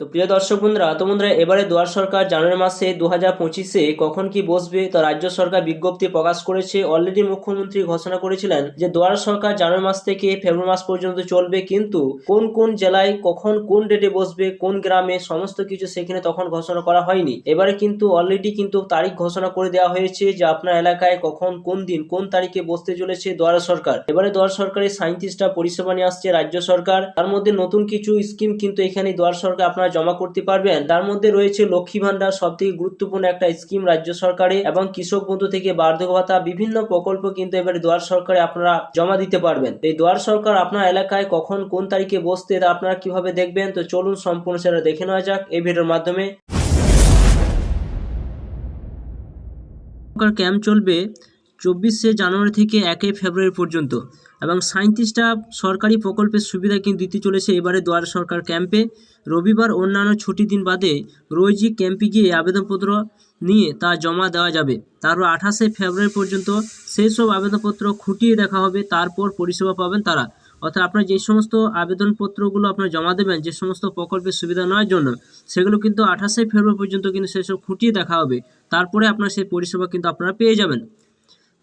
তো প্রিয় দর্শক বন্ধুরা, তো বন্ধুরা, এবারে দুয়ার সরকার জানুয়ারি মাসে দু হাজার পঁচিশে কখন কি বসবে, তো রাজ্য সরকার বিজ্ঞপ্তি প্রকাশ করেছে। অলরেডি মুখ্যমন্ত্রী ঘোষণা করেছিলেন যে, দুয়ার সরকার জানুয়ারি মাস থেকে ফেব্রুয়ারি মাস পর্যন্ত চলবে, কিন্তু কোন কোন জেলায়, কখন কোন ডেটে বসবে, কোন গ্রামে, সমস্ত কিছু সেখানে তখন ঘোষণা করা হয়নি। এবারে কিন্তু অলরেডি কিন্তু তারিখ ঘোষণা করে দেওয়া হয়েছে যে, আপনার এলাকায় কখন, কোন দিন, কোন তারিখে বসতে চলেছে দুয়ার সরকার। এবারে দুয়ার সরকারের সাঁত্রিশটা পরিষেবা নিয়ে আসছে রাজ্য সরকার। তার মধ্যে নতুন কিছু স্কিম কিন্তু এখানে দুয়ার সরকার আপনারা জমা করতে পারবেন। তার মধ্যে রয়েছে লক্ষ্মী ভান্ডার সব থেকে গুরুত্বপূর্ণ একটা স্কিম রাজ্য সরকারে এবং কৃষক বন্ধু থেকে বার্ধক্য ভাতা, বিভিন্ন প্রকল্প কিন্তু এবারে দুয়ার সরকারে আপনারা জমা দিতে পারবেন। এই দুয়ার সরকার আপনার এলাকায় কখন, কোন তারিখে বসতে, তা আপনারা কীভাবে দেখবেন? তো চলুন সম্পূর্ণ সেটা দেখে নেওয়া যাক এই ভিডিওর মাধ্যমে। ক্যাম্প চলবে। চব্বিশে জানুয়ারি থেকে একই ফেব্রুয়ারি পর্যন্ত। এবং সাঁত্রিশটা সরকারি প্রকল্পের সুবিধা কিন্তু দিতে চলেছে এবারে দুয়ার সরকার ক্যাম্পে। রবিবার অন্যান্য ছুটি দিন বাদে রোজই ক্যাম্পে গিয়ে আবেদনপত্র নিয়ে তা জমা দেওয়া যাবে। তারপর আঠাশে ফেব্রুয়ারি পর্যন্ত সেই সব আবেদনপত্র খুঁটিয়ে দেখা হবে, তারপর পরিষেবা পাবেন তারা। অর্থাৎ আপনার যে সমস্ত আবেদনপত্রগুলো আপনার জমা দেবেন, যে সমস্ত প্রকল্পের সুবিধা নেওয়ার জন্য, সেগুলো কিন্তু আঠাশে ফেব্রুয়ারি পর্যন্ত কিন্তু সেসব খুঁটিয়ে দেখা হবে। তারপরে আপনার সেই পরিষেবা কিন্তু আপনারা পেয়ে যাবেন।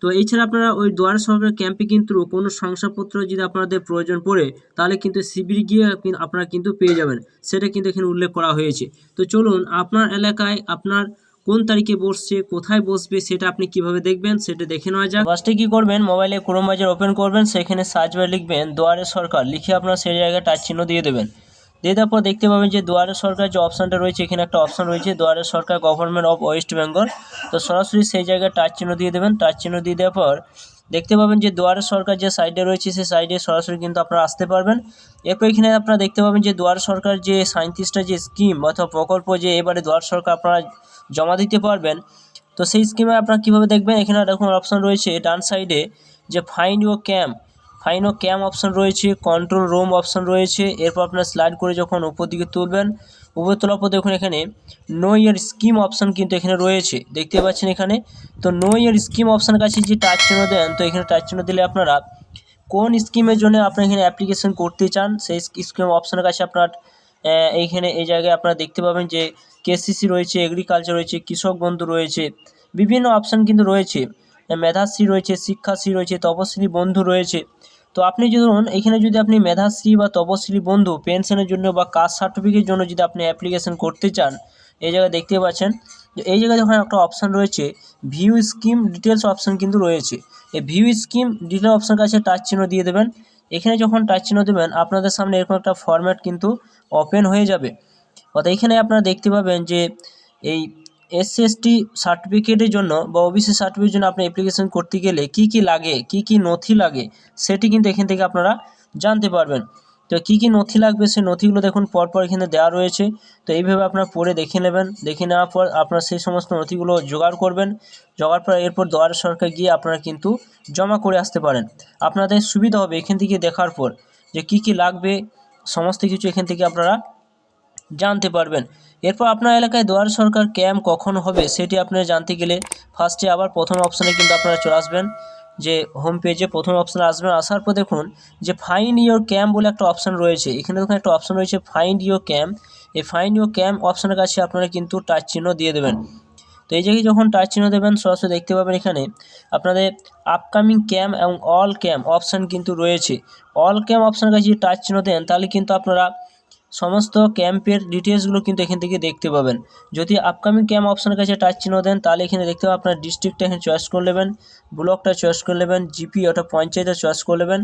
তো এছাড়া আপনারা ওই দুয়ার সরকার ক্যাম্পে কিন্তু কোনো শংসাপত্র যদি আপনাদের প্রয়োজন পড়ে, তাহলে কিন্তু শিবির গিয়ে আপনারা কিন্তু পেয়ে যাবেন। সেটা কিন্তু এখানে উল্লেখ করা হয়েছে। তো চলুন, আপনার এলাকায় আপনার কোন তারিখে বসছে, কোথায় বসবে, সেটা আপনি কীভাবে দেখবেন, সেটা দেখে নেওয়া যাক। ফার্স্টে কি করবেন? মোবাইলে ক্রোম বাজার ওপেন করবেন, সেখানে সার্চ বারে লিখবেন, দুয়ারে সরকার, লিখে আপনার সেই জায়গায় টাচ চিহ্ন দিয়ে দেবেন। দিয়ে দেওয়ার পর দেখতে পাবেন যে দুয়ারে সরকার যে অপশানটা রয়েছে, এখানে একটা অপশান রয়েছে, Duare Sarkar government of West Bengal তো সরাসরি সেই জায়গায় টাচ চিহ্ন দিয়ে দেবেন টাচ চিহ্ন দিয়ে দেওয়ার পর দেখতে পাবেন যে দুয়ারে সরকার যে সাইডে রয়েছে, সেই সাইডে সরাসরি কিন্তু আপনারা আসতে পারবেন। এরপর এখানে আপনারা দেখতে পাবেন যে দুয়ার সরকার যে সাঁত্রিশটা যে স্কিম অথবা প্রকল্প যে এবারে দুয়ার সরকার আপনারা জমা দিতে পারবেন, তো সেই স্কিমে আপনারা কীভাবে দেখবেন? এখানে দেখুন অপশান রয়েছে, ডান সাইডে যে find your camp find camp option রয়েছে কন্ট্রোল রুম অপশন রয়েছে। এরপর আপনার স্লাইড করে যখন উপর দিকে তুলবেন, উপরে তোলার পর দেখুন এখানে নো ইয়ার স্কিম অপশন কিন্তু এখানে রয়েছে। দেখতে পাচ্ছেন এখানে? তো নো ইয়ার স্কিম অপশানের কাছে যে টাচ চিহ্ন দেন, তো এখানে টাচ চিহ্ন দিলে আপনারা কোন স্কিমের জন্য আপনি এখানে অ্যাপ্লিকেশন করতে চান, সেই স্কিম অপশানের কাছে আপনার এইখানে এই জায়গায় আপনারা দেখতে পাবেন যে কেসিসি রয়েছে এগ্রিকালচার রয়েছে, কৃষক বন্ধু রয়েছে, বিভিন্ন অপশান কিন্তু রয়েছে। মেধাশ্রী রয়েছে, শিক্ষাশ্রী রয়েছে, তপশ্রী বন্ধু রয়েছে। তো আপনি ধরুন, এখানে যদি আপনি মেধাশ্রী বা তপশ্রী বন্ধু, পেনশনের জন্য বা কাস্ট সার্টিফিকেটের জন্য যদি আপনি অ্যাপ্লিকেশন করতে চান, এই জায়গায় দেখতে পাচ্ছেন, যে এই জায়গায় যখন একটা অপশান রয়েছে ভিউ স্কিম ডিটেলস অপশান কিন্তু রয়েছে। এই ভিউ স্কিম ডিটেল অপশান কাছে টাচ চিহ্ন দিয়ে দেবেন। এখানে যখন টাচ চিহ্ন দেবেন, আপনাদের সামনে এরকম একটা ফরম্যাট কিন্তু ওপেন হয়ে যাবে। অর্থাৎ এখানে আপনারা দেখতে পাবেন যে এই এসএসটি সার্টিফিকেটের জন্য বা ওবিসি সার্টিফিকেটের জন্য আপনি অ্যাপ্লিকেশন করতে গেলে কি কি লাগে, কি কি নথি লাগে, সেটি কিন্তু এখান থেকে আপনারা জানতে পারবেন। তো কি কি নথি লাগবে, সেই নথিগুলো দেখুন পরপর এখানে দেওয়া রয়েছে। তো এইভাবে আপনারা পড়ে দেখে নেবেন। দেখে নেওয়ার পর আপনারা সেই সমস্ত নথিগুলো জোগাড় করবেন। জোগাড় পর এরপর দুয়ারে সরকার গিয়ে আপনারা কিন্তু জমা করে আসতে পারেন। আপনাদের সুবিধা হবে এখান থেকে দেখার পর যে কি কি লাগবে, সমস্ত কিছু এখান থেকে আপনারা জানতে পারবেন। এরপর আপনার এলাকায় দুয়ার সরকার ক্যাম্প কখন হবে সেটি আপনারা জানতে গেলে ফার্স্টে আবার প্রথম অপশানে কিন্তু আপনারা চলে আসবেন। যে হোম পেজে প্রথম অপশানে আসবেন। আসার পর দেখুন যে ফাইন্ড ইওর ক্যাম্প বলে একটা অপশান রয়েছে। এখানে দেখুন একটা অপশান রয়েছে ফাইন্ড ইওর ক্যাম্প এই ফাইন্ড ইওর ক্যাম্প অপশানের কাছে আপনারা কিন্তু টাচ চিহ্ন দিয়ে দেবেন। তো এই জায়গায় যখন টাচ চিহ্ন দেবেন, সরাসরি দেখতে পাবেন এখানে আপনাদের আপকামিং ক্যাম্প এবং অল ক্যাম্প অপশান কিন্তু রয়েছে। অল ক্যাম্প অপশানের কাছে যদি টাচ চিহ্ন দেন, তাহলে কিন্তু আপনারা সমস্ত ক্যাম্পের ডিটেলসগুলো কিন্তু এখান থেকে দেখতে পাবেন। যদি আপকামিং ক্যাম্প অপশানের কাছে টাচ চিহ্ন দেন, তাহলে এখানে দেখতে পাবেন আপনার ডিস্ট্রিক্টটা এখানে চয়েস করে নেবেন ব্লকটা চয়েস করে নেবেন জিপি অর্থাৎ পঞ্চায়েতটা চয়েস করে নেবেন,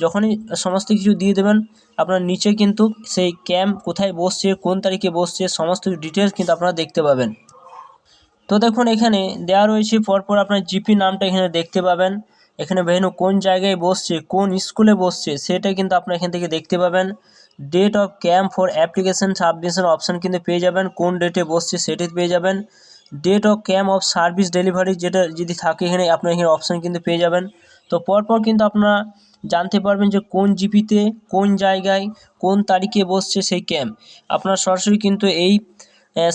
যখনই সমস্ত কিছু দিয়ে দেবেন, আপনার নিচে কিন্তু সেই ক্যাম্প কোথায় বসছে, কোন তারিখে বসছে, সমস্ত ডিটেলস কিন্তু আপনারা দেখতে পাবেন। তো দেখুন, এখানে দেওয়া রয়েছে, পরপর আপনার জিপি নামটা এখানে দেখতে পাবেন। এখানে ভেনু কোন জায়গায় বসছে, কোন স্কুলে বসছে, সেটা কিন্তু আপনার এখান থেকে দেখতে পাবেন। Date of camp for application submission option কিন্তু পেয়ে যাবেন। কোন ডেটে বসছে সেটি পেয়ে যাবেন। Date of camp of service delivery যেটা যদি থাকে এখানে আপনার এখানে অপশান কিন্তু পেয়ে যাবেন। তো পরপর কিন্তু আপনারা জানতে পারবেন যে কোন জিপিতে, কোন জায়গায়, কোন তারিখে বসছে সেই ক্যাম্প আপনারা সরাসরি কিন্তু এই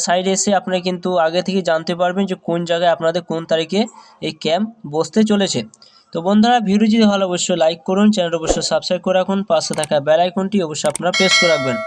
সাইডে এসে আপনারা কিন্তু আগে থেকে জানতে পারবেন যে কোন জায়গায় আপনাদের কোন তারিখে এই ক্যাম্প বসতে চলেছে। তো বন্ধুরা ভিডিও যদি ভালো অবশ্যই লাইক করুন চ্যানেল অবশ্যই সাবস্ক্রাইব করে রাখুন, পাশে থাকা বেল আইকনটি অবশ্যই আপনারা প্রেস করে রাখবেন।